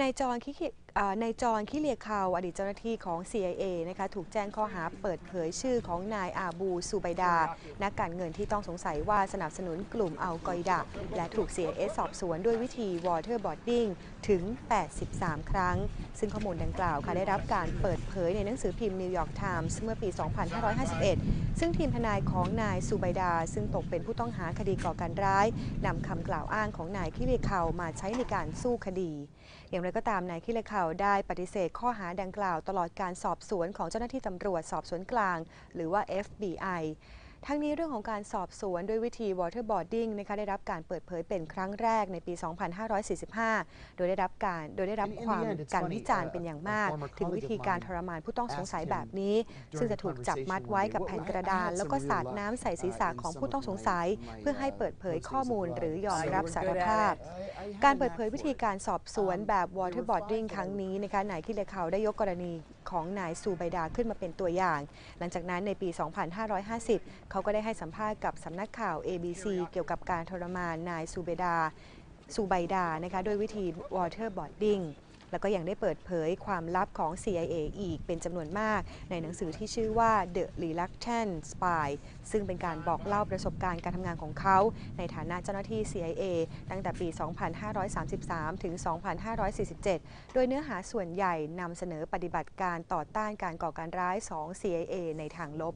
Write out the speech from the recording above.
นายจอห์นคิคิเอ่อนายจอห์นคิเลียคาวอดีตเจ้าหน้าที่ของ CIA นะคะถูกแจ้งข้อหาเปิดเผยชื่อของนายอาบูซูไบดา นักการเงินที่ต้องสงสัยว่าสนับสนุนกลุ่มอัลกออิดะและถูก CIA สอบสวนด้วยวิธี waterboarding ถึง 83 ครั้ง ซึ่งข้อมูลดังกล่าวค่ะได้รับการเปิดเผยในหนังสือพิมพ์นิวยอร์กไทมส์เมื่อปี 2551 ซึ่งทีมทนายของนายซูไบดา ซึ่งตกเป็นผู้ต้องหาคดีก่อการร้ายนำคำกล่าวอ้างของนายคิเลียคาวมาใช้ในการสู้คดี อย่างไรก็ตามนายคิเลเขาวได้ปฏิเสธข้อหาดังกล่าวตลอดการสอบสวนของเจ้าหน้าที่ตำรวจสอบสวนกลาง หรือว่า FBI ทั้งนี้เรื่องของการสอบสวนด้วยวิธี waterboarding นะคะได้รับการเปิดเผยเป็นครั้งแรกในปี 2545 โดยได้รับการโดยได้รับความการวิจารณ์เป็นอย่างมาก ถึงวิธีการทรมานผู้ต้องสงสัยแบบนี้ ซึ่งจะถูกจับมัดไว้กับแผ่นกระดาน แล้วก็สาดน้ำใส่ศีรษะของผู้ต้องสงสัย เพื่อให้เปิดเผยข้อมูลหรือยอมรับสารภาพ การเปิดเผยวิธีการสอบสวนแบบ waterboarding ครั้งนี้นะคะนายคิเลเขาได้ยกกรณี ของนายซูไบดาขึ้นมาเป็นตัวอย่าง หลังจากนั้นในปี 2550 เขาก็ได้ให้สัมภาษณ์กับสำนักข่าว ABC เกี่ยวกับการทรมานนายซูเบดาซูไบดานะคะด้วยวิธี waterboarding แล้วก็ยังได้เปิดเผยความลับของ CIA อีกเป็นจำนวนมาก ในหนังสือที่ชื่อว่า The Reluctant Spy ซึ่งเป็นการบอกเล่าประสบการณ์การทำงานของเขา ในฐานะเจ้าหน้าที่ CIA ตั้งแต่ปี 2533 ถึง 2547 โดยเนื้อหาส่วนใหญ่นำเสนอปฏิบัติการต่อต้านการก่อการร้าย 2 CIA ในทางลบ